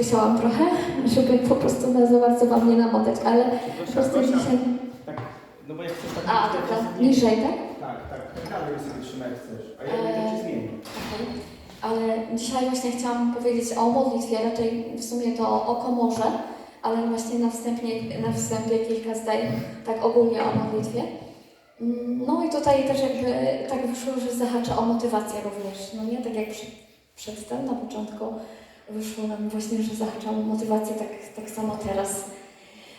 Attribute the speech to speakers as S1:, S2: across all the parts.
S1: przyspieszałam trochę, żeby po prostu na za bardzo Wam nie namotać, ale po prostu dzisiaj...
S2: Tak, no bo jak chcesz tak...
S1: A,
S2: tak,
S1: dobra,
S2: tak,
S1: niżej, tak?
S2: Tak, tak, tak dalej sobie trzymaj jak chcesz. A ja
S1: Eee.
S2: zmienił.
S1: Okej. Ale dzisiaj właśnie chciałam powiedzieć o modlitwie, raczej w sumie to o komorze, ale właśnie na, wstępie, na wstępie kilka zdań tak ogólnie o modlitwie. Mm, No i tutaj też jakby tak wyszło, że zahacza o motywację również, no nie? Tak jak przed, przedtem, na początku wyszło nam właśnie, że zahacza o motywację, tak, tak samo teraz.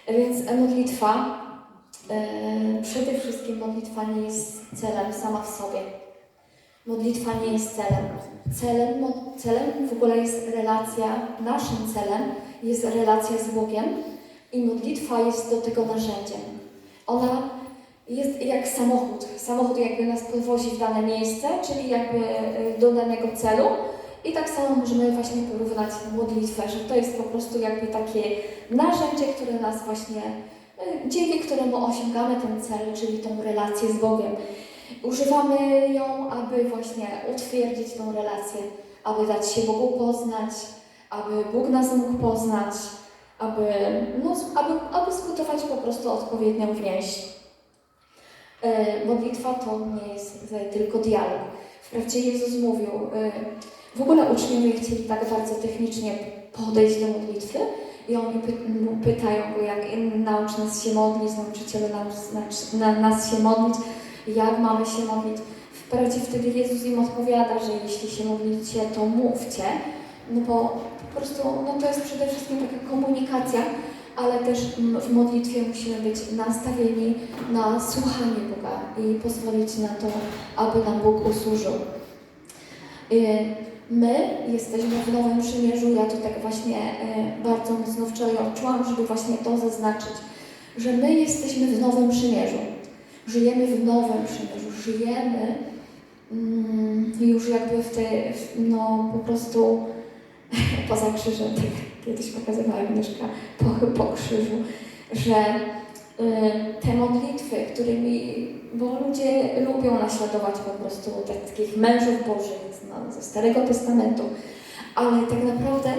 S1: Więc modlitwa, e, przede wszystkim modlitwa nie jest celem sama w sobie. Modlitwa nie jest celem. Celem, celem w ogóle jest relacja, naszym celem jest relacja z Bogiem i modlitwa jest do tego narzędziem. Ona jest jak samochód. Samochód jakby nas podwozi w dane miejsce, czyli jakby y, do danego celu. I tak samo możemy właśnie porównać modlitwę, że to jest po prostu jakby takie narzędzie, które nas właśnie, y, dzięki któremu osiągamy ten cel, czyli tą relację z Bogiem. Używamy ją, aby właśnie utwierdzić tą relację, aby dać się Bogu poznać, aby Bóg nas mógł poznać, aby, no, aby, aby zbudować po prostu odpowiednią więź. E, modlitwa to nie jest e, tylko dialog. Wprawdzie Jezus mówił, e, w ogóle uczniowie chcieli tak bardzo technicznie podejść do modlitwy i oni py, pytają go, jak naucz nas się modlić, nauczycielu naucz, na, nas się modlić, jak mamy się modlić. Wprawdzie wtedy Jezus im odpowiada, że jeśli się modlicie, to mówcie, no bo po prostu no to jest przede wszystkim taka komunikacja, ale też w modlitwie musimy być nastawieni na słuchanie Boga i pozwolić na to, aby nam Bóg usłużył. My jesteśmy w Nowym Przymierzu, ja to tak właśnie y, bardzo mocno wczoraj odczułam, żeby właśnie to zaznaczyć, że my jesteśmy w Nowym Przymierzu. Żyjemy w Nowym Przymierzu, żyjemy mm, już jakby w tej, no po prostu poza krzyżem, tak kiedyś pokazywała Agnieszka po, po krzyżu, że te modlitwy, którymi, bo ludzie lubią naśladować po prostu takich mężów bożych no, ze Starego Testamentu, ale tak naprawdę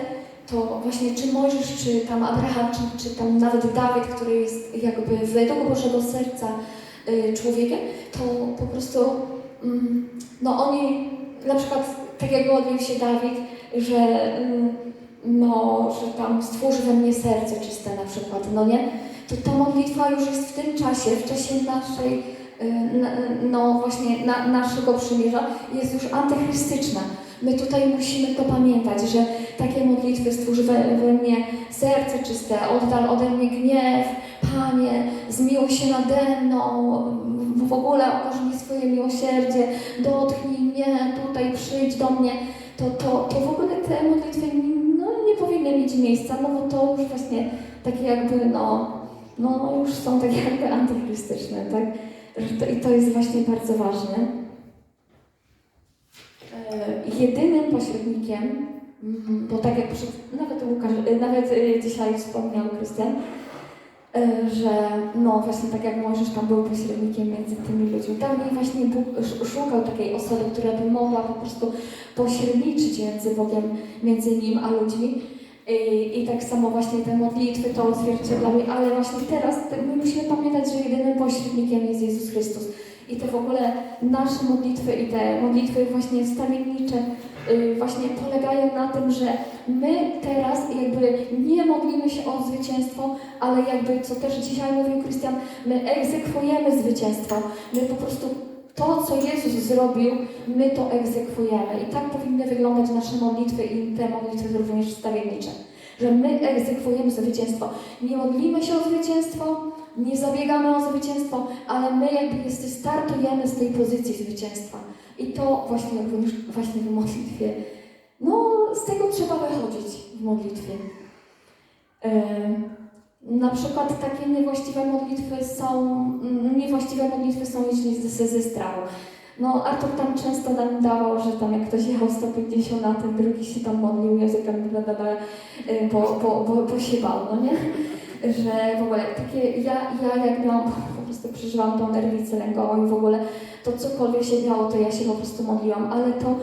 S1: to właśnie czy Mojżesz, czy tam Abraham, czy, czy tam nawet Dawid, który jest jakby według Bożego serca y, człowiekiem, to po prostu mm, no oni na przykład tak jak modlił się Dawid, że mm, no, że tam stwórz we mnie serce czyste na przykład, no nie? To ta modlitwa już jest w tym czasie, w czasie naszej, y, no właśnie na, naszego przymierza, jest już antychrystyczna. My tutaj musimy to pamiętać, że takie modlitwy stwórz we, we mnie serce czyste, oddal ode mnie gniew, Panie, zmiłuj się nade mną, w ogóle okaż mi swoje miłosierdzie, dotknij mnie, tutaj przyjdź do mnie, to, to, to w ogóle te modlitwy no, nie powinny mieć miejsca, no bo to już właśnie takie jakby, no, no już są takie jakby antychrystyczne, tak? To, I to jest właśnie bardzo ważne. E, jedynym pośrednikiem, mhm, bo tak jak przed, nawet Łukasz, e, nawet e, dzisiaj wspomniał Krystian, że no właśnie tak jak Mojżesz tam był pośrednikiem między tymi ludźmi. Tam właśnie Bóg sz- szukał takiej osoby, która by mogła po prostu pośredniczyć między Bogiem, między Nim a ludźmi. I, I tak samo właśnie te modlitwy to odzwierciedlały, ale właśnie teraz te- my musimy pamiętać, że jedynym pośrednikiem jest Jezus Chrystus. I te w ogóle nasze modlitwy i te modlitwy właśnie wstawiennicze y, właśnie polegają na tym, że my teraz jakby nie modlimy się o zwycięstwo, ale jakby, co też dzisiaj mówił Krystian, my egzekwujemy zwycięstwo. My po prostu to, co Jezus zrobił, my to egzekwujemy. I tak powinny wyglądać nasze modlitwy i te modlitwy również wstawiennicze. Że my egzekwujemy zwycięstwo. Nie modlimy się o zwycięstwo, nie zabiegamy o zwycięstwo, ale my jakby jest, startujemy z tej pozycji zwycięstwa. I to właśnie, właśnie w modlitwie. No, z tego trzeba wychodzić w modlitwie. Em, Na przykład takie niewłaściwe modlitwy są, mm, niewłaściwe modlitwy są jeśli ze, ze strachu. No Artur tam często nam dawał, że tam jak ktoś jechał 150 na ten drugi się tam modlił językiem, bla, bla, bla, y, bo, bo, bo, bo się bał, no nie? Że w ogóle takie, ja, ja jak miałam, po prostu przeżyłam tą nerwicę lękową i w ogóle to cokolwiek się działo, to ja się po prostu modliłam, ale to,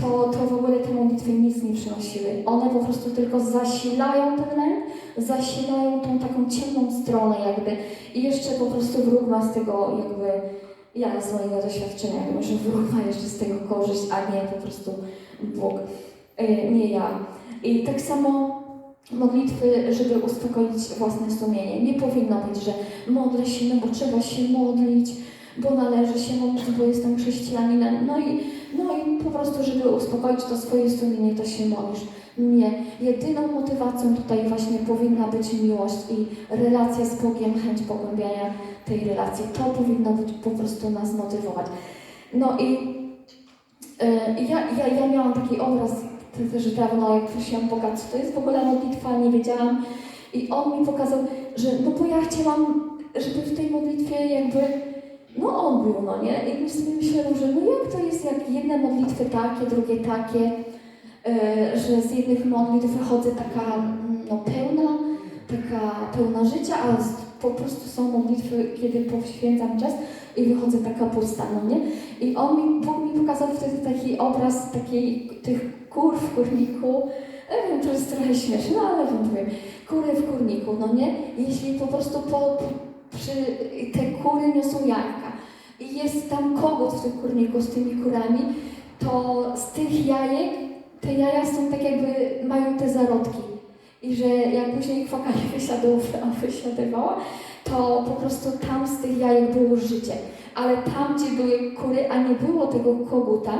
S1: to, to w ogóle te modlitwy nic nie przynosiły. One po prostu tylko zasilają ten lęk, zasilają tą taką ciemną stronę jakby i jeszcze po prostu wróg ma z tego jakby, ja z mojego doświadczenia wiem, że wróg ma jeszcze z tego korzyść, a nie po prostu Bóg, y, nie ja. I tak samo modlitwy, żeby uspokoić własne sumienie. Nie powinno być, że modlę się, no bo trzeba się modlić, bo należy się modlić, bo jestem chrześcijaninem. No i, no i po prostu, żeby uspokoić to swoje sumienie, to się modlisz. Nie. Jedyną motywacją tutaj właśnie powinna być miłość i relacja z Bogiem, chęć pogłębiania tej relacji. To powinno być po prostu nas motywować. No i e, ja, ja, ja miałam taki obraz te- też dawno, jak prosiłam Boga, co to jest w ogóle modlitwa, nie wiedziałam. I On mi pokazał, że no bo ja chciałam, żeby w tej modlitwie jakby, no On był, no nie? I sobie myślałam, że no jak to jest, jak jedne modlitwy takie, drugie takie, e, że z jednych modlitw wychodzę taka no, pełna, taka pełna życia, a z, po prostu są modlitwy, kiedy poświęcam czas i wychodzę taka pusta, no nie? I on mi, Bóg mi pokazał wtedy taki obraz takiej, tych kur w kurniku. Ja wiem, to jest trochę śmieszne, ale wam powiem. Kury w kurniku, no nie? Jeśli po prostu po, przy, te kury niosą jajka i jest tam kogut w tym kurniku z tymi kurami, to z tych jajek, te jaja są tak jakby, mają te zarodki. I że jak później kwaka nie wysiadł- wysiadywała, to po prostu tam z tych jajek było życie ale tam, gdzie były kury, a nie było tego koguta,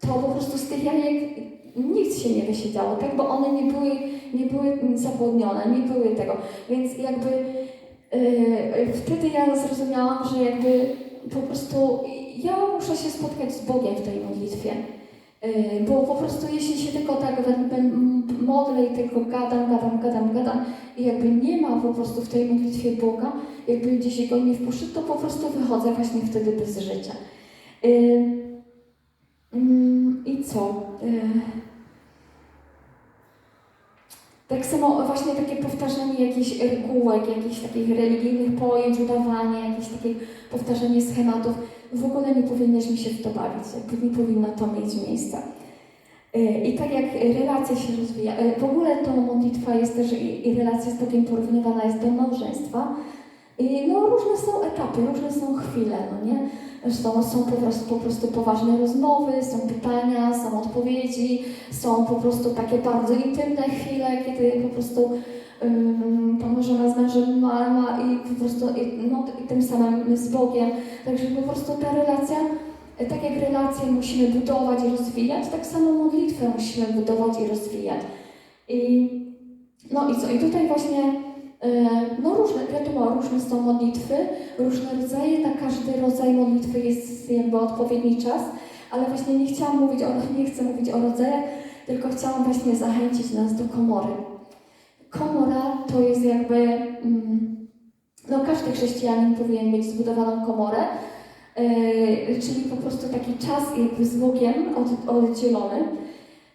S1: to po prostu z tych jajek nic się nie wysiedziało, tak? Bo one nie były, nie były zapłodnione, nie były tego. Więc jakby yy, wtedy ja zrozumiałam, że jakby po prostu ja muszę się spotkać z Bogiem w tej modlitwie. Yy, bo po prostu jeśli się tylko tak modlę i tylko gadam, gadam, gadam, gadam i jakby nie ma po prostu w tej modlitwie Boga, jakby gdzieś go nie wpuszczę, to po prostu wychodzę właśnie wtedy bez życia. Yy, mm, I co? Tak samo właśnie takie powtarzanie jakichś regułek, jakichś takich religijnych pojęć, udawanie, jakieś takie powtarzanie schematów. W ogóle nie powinnyśmy się w to bawić, nie powinno to mieć miejsca. Yy, I tak jak relacja się rozwija, yy, w ogóle to modlitwa jest też i relacja z Bogiem porównywana jest do małżeństwa. I no różne są etapy, różne są chwile, no nie? Zresztą są po prostu, po prostu poważne rozmowy, są pytania, są odpowiedzi, są po prostu takie bardzo intymne chwile, kiedy po prostu um, pan żona z mężem ma, i po prostu i, no, i tym samym z Bogiem. Także po prostu ta relacja, tak jak relacje musimy budować i rozwijać, tak samo modlitwę musimy budować i rozwijać. I no i co? I tutaj właśnie No różne, wiadomo, różne są modlitwy, różne rodzaje, na każdy rodzaj modlitwy jest jakby odpowiedni czas, ale właśnie nie chciałam mówić o, nie chcę mówić o rodzajach, tylko chciałam właśnie zachęcić nas do komory. Komora to jest jakby, mm, no każdy chrześcijanin powinien mieć zbudowaną komorę, e, czyli po prostu taki czas jakby z Bogiem od, oddzielony.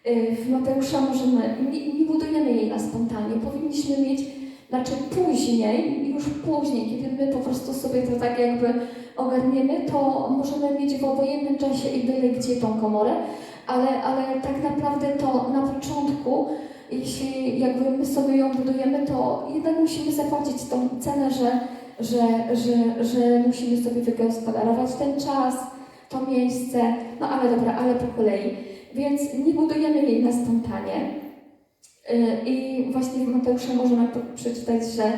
S1: E, W Mateusza możemy, nie, nie budujemy jej na spontanie, powinniśmy mieć znaczy później, już później, kiedy my po prostu sobie to tak jakby ogarniemy, to możemy mieć w obojętnym czasie i byle gdzie tą komorę, ale, ale tak naprawdę to na początku, jeśli jakby my sobie ją budujemy, to jednak musimy zapłacić tą cenę, że, że, że, że musimy sobie wygospodarować ten czas, to miejsce, no ale dobra, ale po kolei. Więc nie budujemy jej na spontanie, I właśnie w Mateusza możemy przeczytać, że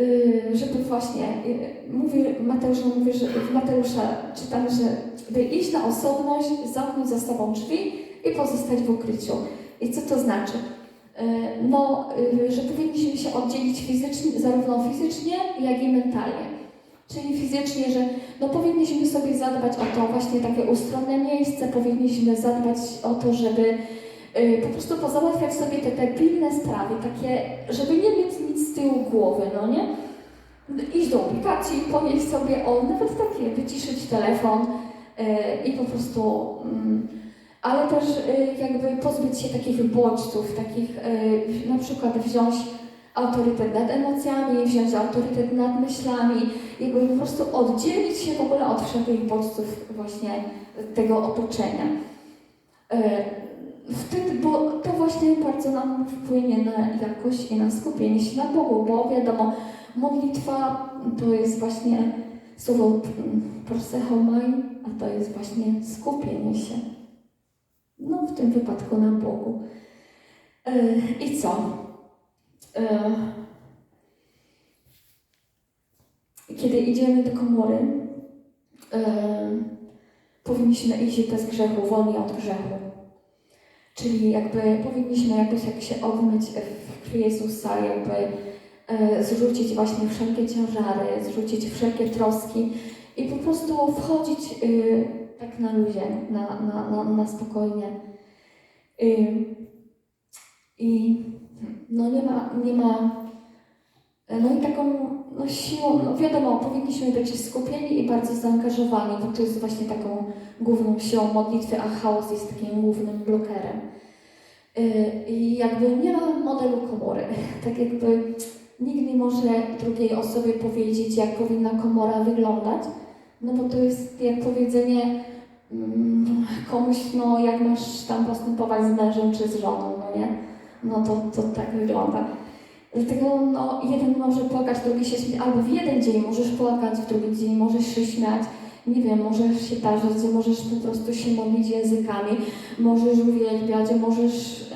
S1: y, żeby właśnie, y, mówi, Mateusz mówi, że w Mateusza czytamy, że by iść na osobność, zamknąć za sobą drzwi i pozostać w ukryciu. I co to znaczy? Y, No, że powinniśmy się oddzielić fizycznie, zarówno fizycznie, jak i mentalnie. Czyli fizycznie, że no powinniśmy sobie zadbać o to właśnie takie ustronne miejsce, powinniśmy zadbać o to, żeby po prostu pozałatwiać sobie te, te pilne sprawy, takie, żeby nie mieć nic z tyłu głowy, no nie? Iść do aplikacji, powiedzieć sobie o, nawet takie, wyciszyć telefon y, i po prostu, mm, ale też y, jakby pozbyć się takich bodźców, takich y, na przykład wziąć autorytet nad emocjami, wziąć autorytet nad myślami, jakby po prostu oddzielić się w ogóle od wszelkich bodźców właśnie tego otoczenia. Wtedy, bo to właśnie bardzo nam wpłynie na jakość i na skupienie się na Bogu, bo wiadomo, modlitwa to jest właśnie słowo mm, prosechomai, a to jest właśnie skupienie się. No, w tym wypadku na Bogu. E, I co? E, Kiedy idziemy do komory, e, powinniśmy iść bez grzechu, wolni od grzechu. Czyli jakby powinniśmy jakoś jak się obmyć w krwi Jezusa, jakby e, zrzucić właśnie wszelkie ciężary, zrzucić wszelkie troski i po prostu wchodzić y, tak na luzie, na, na, na, na spokojnie. Y, I no nie ma, nie ma, no i taką no siłą, no wiadomo, powinniśmy być skupieni i bardzo zaangażowani, bo to jest właśnie taką główną siłą modlitwy, a chaos jest takim głównym blokerem. Y, I jakby nie ma modelu komory. Tak jakby nikt nie może drugiej osobie powiedzieć, jak powinna komora wyglądać, no bo to jest jak powiedzenie mm, komuś, no jak masz tam postępować z mężem czy z żoną, no nie? No to, to tak wygląda. Dlatego no, jeden może płakać, drugi się śmiać, albo w jeden dzień możesz płakać, w drugi dzień możesz się śmiać, nie wiem, możesz się tarzać, możesz po prostu się modlić językami, możesz uwielbiać, możesz,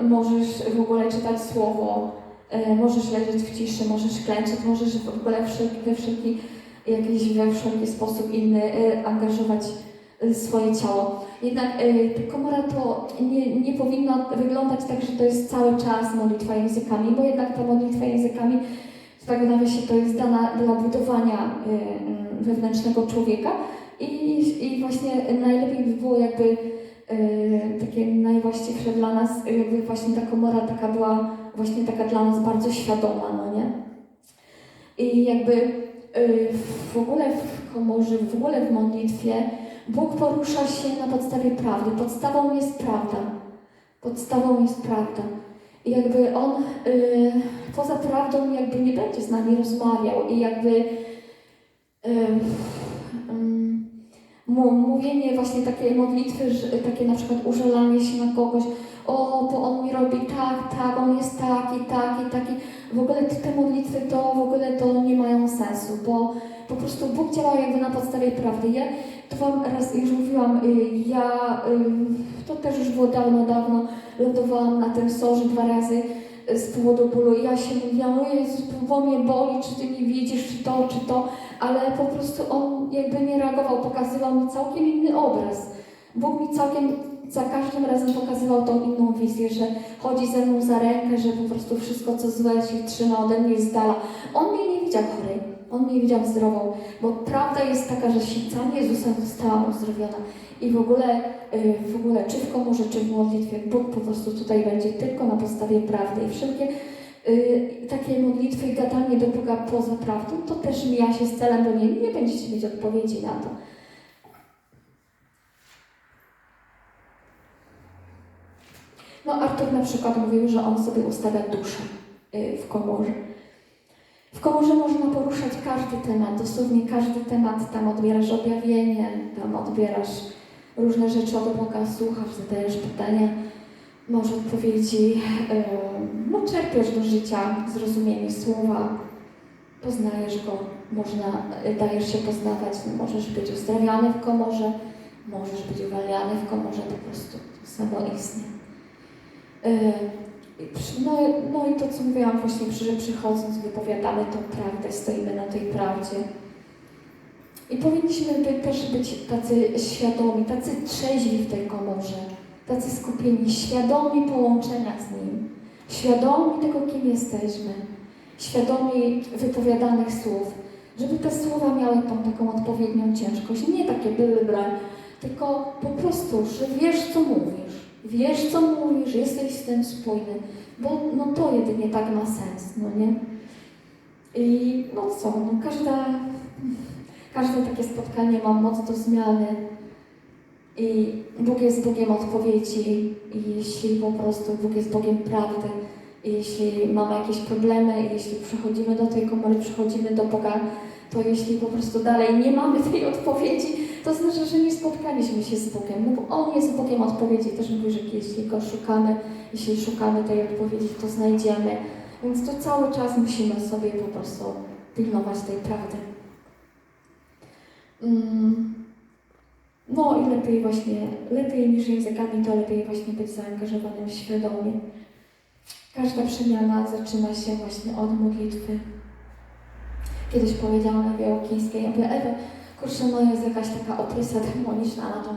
S1: y, możesz w ogóle czytać słowo, y, możesz leżeć w ciszy, możesz klęczeć, możesz w ogóle wszelki, we wszelki, jakiś, we wszelki sposób inny y, angażować swoje ciało. Jednak y, komora to nie, nie powinna wyglądać tak, że to jest cały czas modlitwa językami, bo jednak ta modlitwa językami, tak nawiasie, to jest dana dla budowania y, y, wewnętrznego człowieka i, i właśnie najlepiej by było jakby y, takie najwłaściwsze dla nas, jakby właśnie ta komora taka była właśnie taka dla nas bardzo świadoma, no nie? I jakby y, w ogóle w komorze, w ogóle w modlitwie Bóg porusza się na podstawie prawdy. Podstawą jest prawda. Podstawą jest prawda. I jakby On y, poza prawdą jakby nie będzie z nami rozmawiał i jakby y, ym, mu- mówienie właśnie takiej modlitwy, że, takie na przykład użalanie się na kogoś, o, bo on mi robi tak, tak, on jest taki, taki, taki. W ogóle te modlitwy to w ogóle to nie mają sensu, bo po prostu Bóg działa jakby na podstawie prawdy. Ja to Wam raz już mówiłam, y, ja, to też już było dawno, dawno, lądowałam na tym sorze dwa razy y, z powodu bólu. Ja się mówiłam, o Jezus, bo mnie boli, czy Ty nie widzisz, czy to, czy to, ale po prostu On jakby nie reagował, pokazywał mi całkiem inny obraz. Bóg mi całkiem za każdym razem pokazywał tą inną wizję, że chodzi ze mną za rękę, że po prostu wszystko, co złe się trzyma ode mnie z dala. On mnie nie widział chorej, on mnie widział zdrową, bo prawda jest taka, że siłcami Jezusa zostałam uzdrowiona. I w ogóle, y, w ogóle, czy w komorze, czy w modlitwie, Bóg po prostu tutaj będzie tylko na podstawie prawdy. I wszelkie y, takie modlitwy i gadanie do Boga poza prawdą, to też mija się z celem, bo nie, nie będziecie mieć odpowiedzi na to. No Artur na przykład mówił, że on sobie ustawia duszę y, w komorze. W komorze można poruszać każdy temat, dosłownie każdy temat. Tam odbierasz objawienie, tam odbierasz różne rzeczy od Boga, słuchasz, zadajesz pytania, masz odpowiedzi, no czerpiesz do życia zrozumienie słowa, poznajesz go, można, dajesz się poznawać, no, możesz być uzdrawiany w komorze, możesz być uwalniany w komorze, po prostu to samo istnieje. No, no i to, co mówiłam właśnie, że przychodząc wypowiadamy tą prawdę, stoimy na tej prawdzie. I powinniśmy by też być tacy świadomi, tacy trzeźwi w tej komorze, tacy skupieni, świadomi połączenia z Nim, świadomi tego, kim jesteśmy, świadomi wypowiadanych słów, żeby te słowa miały tą taką odpowiednią ciężkość, nie takie byle tylko po prostu, że wiesz, co mówisz, wiesz, co mówisz, jesteś z tym spójny, bo no to jedynie tak ma sens, no nie? I no co, no każda, każde takie spotkanie ma moc do zmiany i Bóg jest Bogiem odpowiedzi i jeśli po prostu Bóg jest Bogiem prawdy i jeśli mamy jakieś problemy jeśli przychodzimy do tej komory, przychodzimy do Boga, to jeśli po prostu dalej nie mamy tej odpowiedzi, to znaczy, że nie spotkaliśmy się z Bogiem, no bo On jest Bogiem odpowiedzi. Też mówi, że jeśli Go szukamy, jeśli szukamy tej odpowiedzi, to znajdziemy. Więc to cały czas musimy sobie po prostu pilnować tej prawdy. Mm. No i lepiej właśnie, lepiej niż językami, to lepiej właśnie być zaangażowanym świadomie. Każda przemiana zaczyna się właśnie od modlitwy. Kiedyś powiedziałam Ewie Łokińskiej, ja mówię, Ewa, kurczę, no jest jakaś taka opresja demoniczna na tą,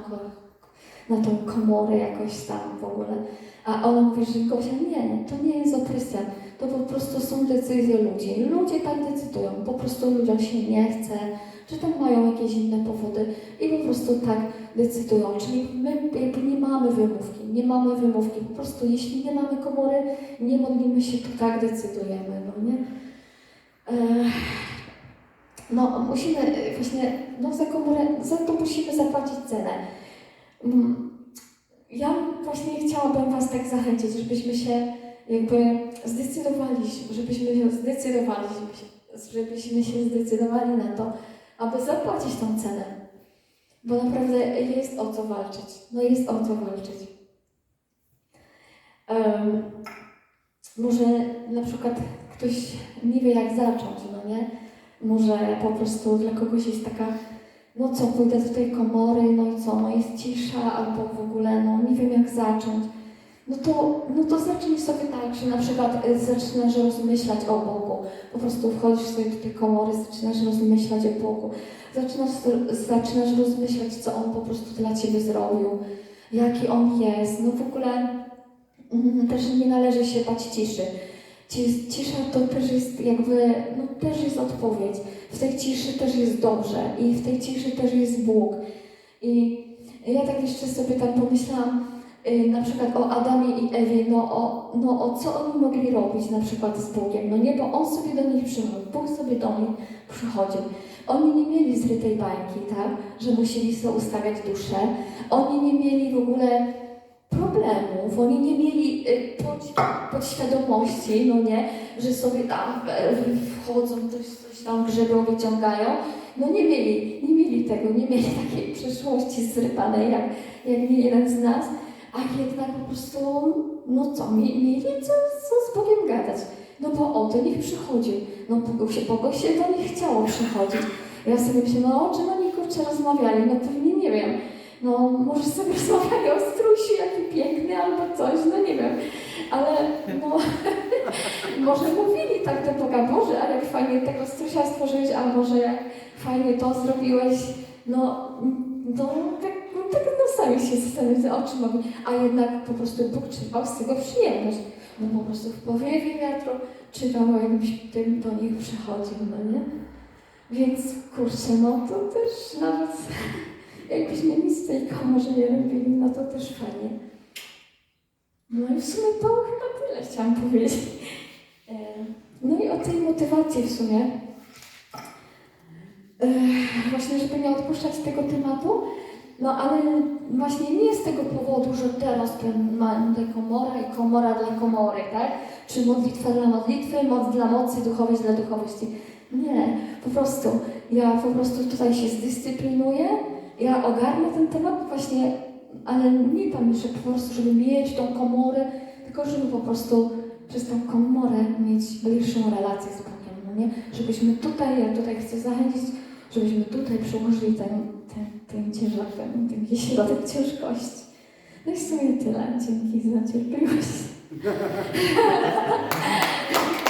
S1: na tą komorę jakoś tam w ogóle. A ona mówi, że Gosia, nie, to nie jest opresja, to po prostu są decyzje ludzi. Ludzie tak decydują, po prostu ludziom się nie chce, czy tam mają jakieś inne powody i po prostu tak decydują. Czyli my jakby nie mamy wymówki, nie mamy wymówki. Po prostu jeśli nie mamy komory, nie modlimy się, to tak decydujemy, no nie? Ech, No musimy e, właśnie, no za komorę, za to musimy zapłacić cenę. Mm, Ja właśnie chciałabym Was tak zachęcić, żebyśmy się jakby zdecydowali, żebyśmy się zdecydowali, żebyśmy się zdecydowali na to, aby zapłacić tą cenę. Bo naprawdę jest o co walczyć. No jest o co walczyć. Em, może na przykład ktoś nie wie jak zacząć, no nie? Może po prostu dla kogoś jest taka, no co, pójdę do tej komory, no i co, no jest cisza, albo w ogóle, no nie wiem jak zacząć. No to, no to zacznij sobie tak, że na przykład y, zaczynasz rozmyślać o Bogu. Po prostu wchodzisz sobie do tej komory, zaczynasz rozmyślać o Bogu. Zaczynasz, zaczynasz rozmyślać, co On po prostu dla Ciebie zrobił, jaki On jest. No w ogóle mm, też nie należy się bać ciszy. Ci- Cisza to też jest jakby, no też jest odpowiedź. W tej ciszy też jest dobrze i w tej ciszy też jest Bóg. I ja tak jeszcze sobie tam pomyślałam, y, na przykład o Adamie i Ewie, no o, no o co oni mogli robić na przykład z Bogiem, no nie, bo On sobie do nich przychodził, Bóg sobie do nich przychodził. Oni nie mieli zrytej bańki, tak, że musieli sobie ustawiać duszę. Oni nie mieli w ogóle problemów, oni nie mieli y, pod, podświadomości, no nie, że sobie tam e, wchodzą, coś, coś tam grzebią, wyciągają. No nie mieli, nie mieli tego, nie mieli takiej przeszłości zrypanej jak, jak nie jeden z nas, a jednak po prostu, no co, mi- mieli co, co z Bogiem gadać. No bo o to niech przychodził. No Bogu się, Bogu się do nich chciało przychodzić. Ja sobie myślę, no o czym oni kurczę rozmawiali? No pewnie nie wiem. No może sobie rozmawiali o strusiu, jaki piękny albo coś, no nie wiem. Ale no, może mówili tak do Boga, Boże, ale jak fajnie tego strusia stworzyłeś, a może jak fajnie to zrobiłeś, no, no tak, no, tak no sami się zastanawiają, o czym mogli. A jednak po prostu Bóg czerpał z tego przyjemność. No po prostu w powiewie wiatru czytał, jakbyś tym do nich przychodził, no nie? Więc kurczę, no to też nawet jakbyśmy nic z tej komorze nie robili, no to też fajnie. No i w sumie to chyba tyle chciałam powiedzieć. E, No i o tej motywacji w sumie. E, Właśnie, żeby nie odpuszczać tego tematu. No ale właśnie nie z tego powodu, że teraz mam tę komorę i komora dla komory, tak? Czy modlitwa dla modlitwy, moc dla mocy, duchowość dla duchowości. Nie, po prostu ja po prostu tutaj się zdyscyplinuję, ja ogarnę ten temat właśnie, ale nie tam, że po prostu, żeby mieć tą komorę, tylko żeby po prostu przez tą komorę mieć bliższą relację z Bogiem, no nie? Żebyśmy tutaj, ja tutaj chcę zachęcić, żebyśmy tutaj przyłożyli ten, ten, ten ciężar, ten, ten środek ciężkości. No i w sumie tyle. Dzięki za cierpliwość.